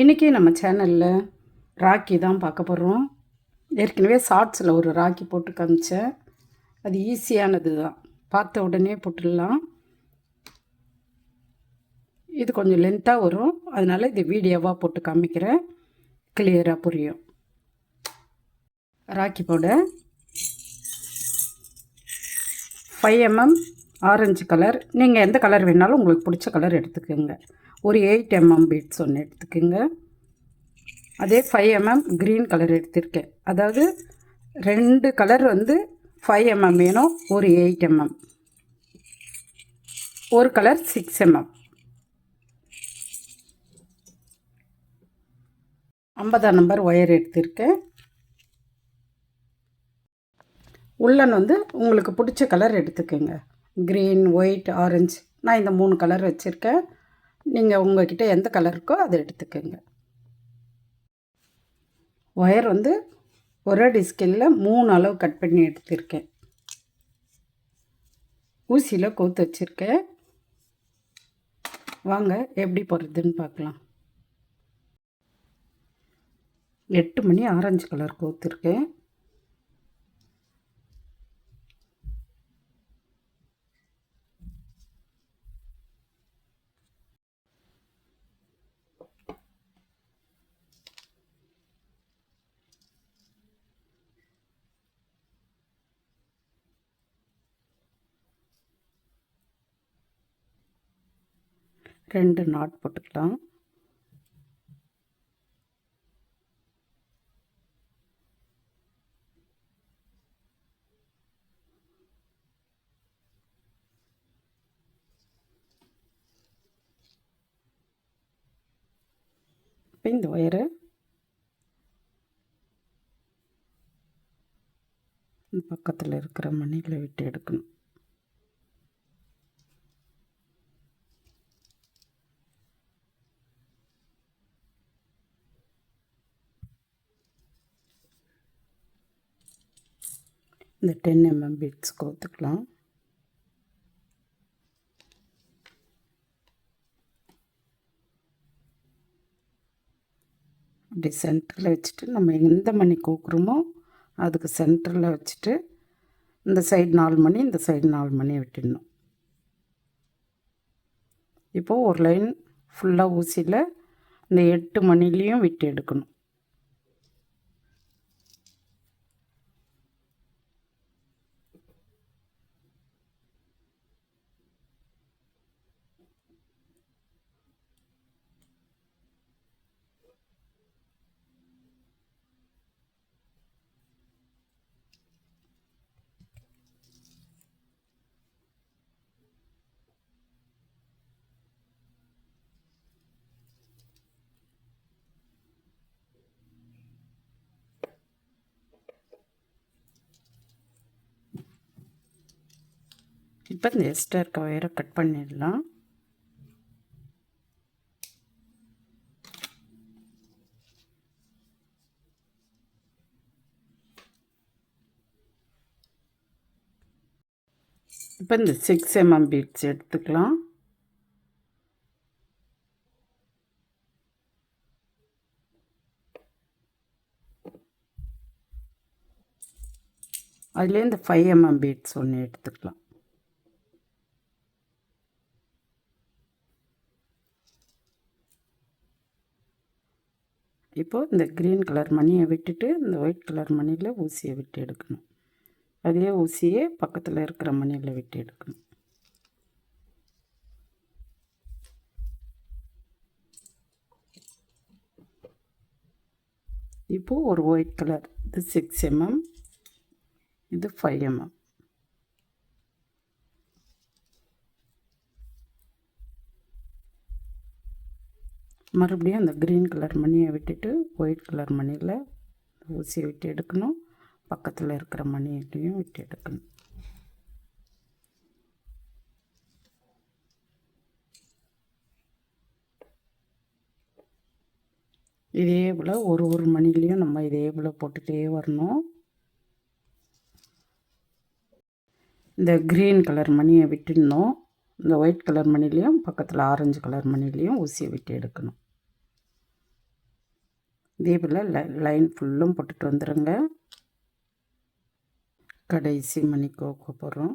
இன்றைக்கி நம்ம சேனலில் ராக்கி தான் பார்க்க போகிறோம் ஏற்கனவே ஷார்ட்ஸில் ஒரு ராக்கி போட்டு காமிச்சேன். அது ஈஸியானது தான். பார்த்த உடனே போட்டுடலாம். இது கொஞ்சம் லென்த்தாக வரும். அதனால் இது வீடியோவாக போட்டு காமிக்கிறேன். கிளியராக புரியும். ராக்கி போட ஃபைவ் எம்எம் ஆரஞ்சு கலர் நீங்கள் எந்த கலர் வேணாலும் உங்களுக்கு பிடிச்ச கலர் எடுத்துக்கோங்க. ஒரு எயிட் எம்எம் பீட்ஸ் ஒன்று எடுத்துக்கோங்க. அதே ஃபைவ் எம்எம் க்ரீன் கலர் எடுத்திருக்கேன். அதாவது ரெண்டு கலர் வந்து ஃபைவ் எம்எம் வேணும் ஒரு எயிட் எம்எம் ஒரு கலர் சிக்ஸ் எம்எம் ஐம்பதாம் நம்பர் ஒயர் எடுத்திருக்கேன். உள்ளன் வந்து உங்களுக்கு பிடிச்ச கலர் எடுத்துக்கோங்க. க்ரீன் ஒயிட் ஆரஞ்சு நான் இந்த மூணு கலர் வச்சுருக்கேன். நீங்கள் உங்கள்கிட்ட எந்த கலர் இருக்கோ அதை எடுத்துக்கோங்க. ஒயர் வந்து ஒரே டிஸ்கில் மூணு அளவு கட் பண்ணி எடுத்திருக்கேன். ஊசியில் கோத்து வச்சுருக்கேன். வாங்க எப்படி போடுறதுன்னு பார்க்கலாம். எட்டு மணி ஆரஞ்சு கலர் கோத்துருக்கேன். ரெண்டு நாட் போட்டுக்கலாம். இப்போ இந்த ஒயரை பக்கத்தில் இருக்கிற மணியில் விட்டு எடுக்கணும். இந்த டென் எம்எம் பீட்ஸ் கோத்துக்கலாம் அப்படி சென்டரில் வச்சுட்டு நம்ம எந்த மணி கோக்குறோமோ அதுக்கு சென்டரில் வச்சுட்டு இந்த சைடு நாலு மணி இந்த சைடு நாலு மணி விட்டுடணும். இப்போது ஒரு லைன் ஃபுல்லாக ஊசியில் இந்த எட்டு மணிலேயும் விட்டு எடுக்கணும். இப்போ இந்த எக்ஸ்ட்ரா இருக்க ஒயரை கட் பண்ணிடலாம். இப்போ இந்த சிக்ஸ் எம்எம் பீட்ஸ் எடுத்துக்கலாம். அதுலேயே இந்த ஃபைவ் எம்எம் பீட்ஸ் ஒன்று எடுத்துக்கலாம். இப்போது இந்த க்ரீன் கலர் மணியை விட்டுட்டு இந்த ஒயிட் கலர் மணியில் ஊசியை விட்டு எடுக்கணும். அதே ஊசியே பக்கத்தில் இருக்கிற மணியில் விட்டு எடுக்கணும். இப்போது ஒரு ஒயிட் கலர் இது சிக்ஸ் எம்எம் இது ஃபைவ் எம்எம் மறுபடியும் அந்த க்ரீன் கலர் மணியை விட்டுட்டு ஒயிட் கலர் மணியில் ஊசியை விட்டு எடுக்கணும். பக்கத்தில் இருக்கிற மணியிலையும் விட்டு எடுக்கணும். இதே போல் ஒரு ஒரு மணிலையும் நம்ம இதே போல் போட்டுகிட்டே வரணும். இந்த க்ரீன் கலர் மணியை விட்டுடணும். இந்த ஒயிட் கலர் மணிலையும் பக்கத்தில் ஆரஞ்சு கலர் மணிலையும் ஊசியை விட்டு எடுக்கணும். தீபில் லைன் ஃபுல்லும் போட்டுட்டு வந்துடுங்க கடைசி மணி கோக்க போகிறோம்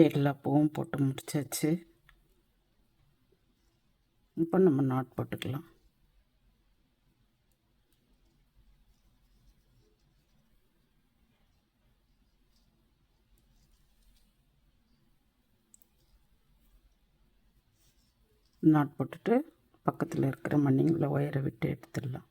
எல்லா பூவும் போட்டு முடிச்சாச்சு. இப்போ நம்ம நாட் போட்டுக்கலாம். நாட் போட்டுட்டு பக்கத்தில் இருக்கிற மண்ணிங்களை ஒயரை விட்டு எடுத்துடலாம்.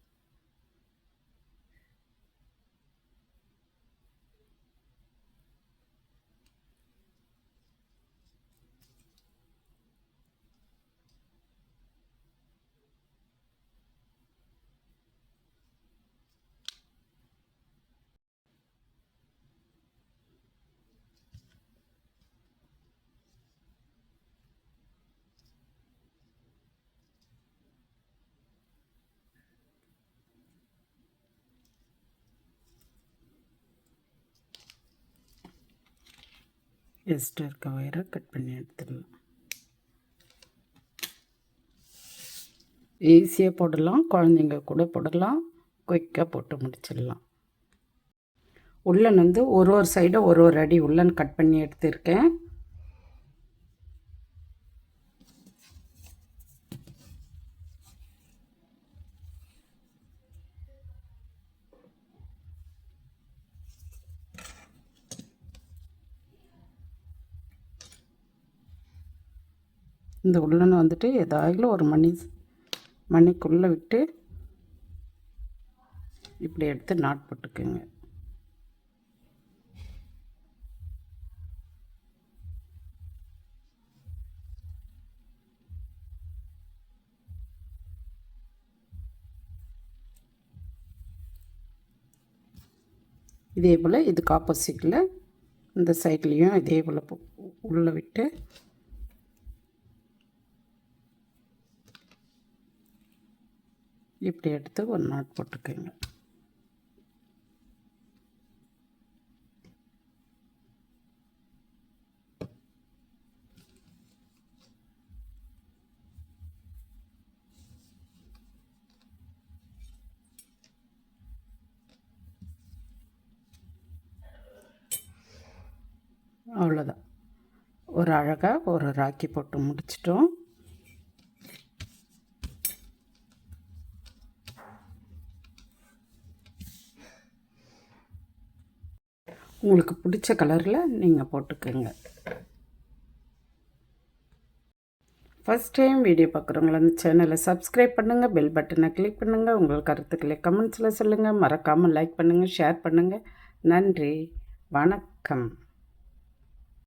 எக்ஸ்ட்ரா இருக்க ஒயரை கட் பண்ணி எடுத்துடலாம் ஈஸியாக போடலாம். குழந்தைங்க கூட போடலாம். குயிக்காக போட்டு முடிச்சிடலாம். உள்ளன் வந்து ஒரு ஒரு சைடும் ஒரு ஒரு அடி உள்ளன் கட் பண்ணி எடுத்திருக்கேன். இந்த உள்ளனை வந்துட்டு ஏதாயிலும் ஒரு மணி மணிக்குள்ளே விட்டு இப்படி எடுத்து நாட் போட்டுக்குங்க. இதே போல் இதுக்கு ஆப்போசிட்டில் இந்த சைட்லேயும் இதே போல் உள்ளே விட்டு இப்படி எடுத்து ஒரு நாட் போட்டுக்கோங்க. அவ்வளோதான் ஒரு அழகாக ஒரு ராக்கி போட்டு முடிச்சிட்டோம். உங்களுக்கு பிடிச்ச கலரில் நீங்கள் போட்டுக்கோங்க. ஃபஸ்ட் டைம் வீடியோ பார்க்குறவங்கள அந்த சேனலை சப்ஸ்கிரைப் பண்ணுங்கள் பெல் பட்டனை கிளிக் பண்ணுங்கள் உங்கள் கருத்துக்களை கமெண்ட்ஸில் சொல்லுங்கள் மறக்காமல் லைக் பண்ணுங்கள் ஷேர் பண்ணுங்கள் நன்றி. வணக்கம்.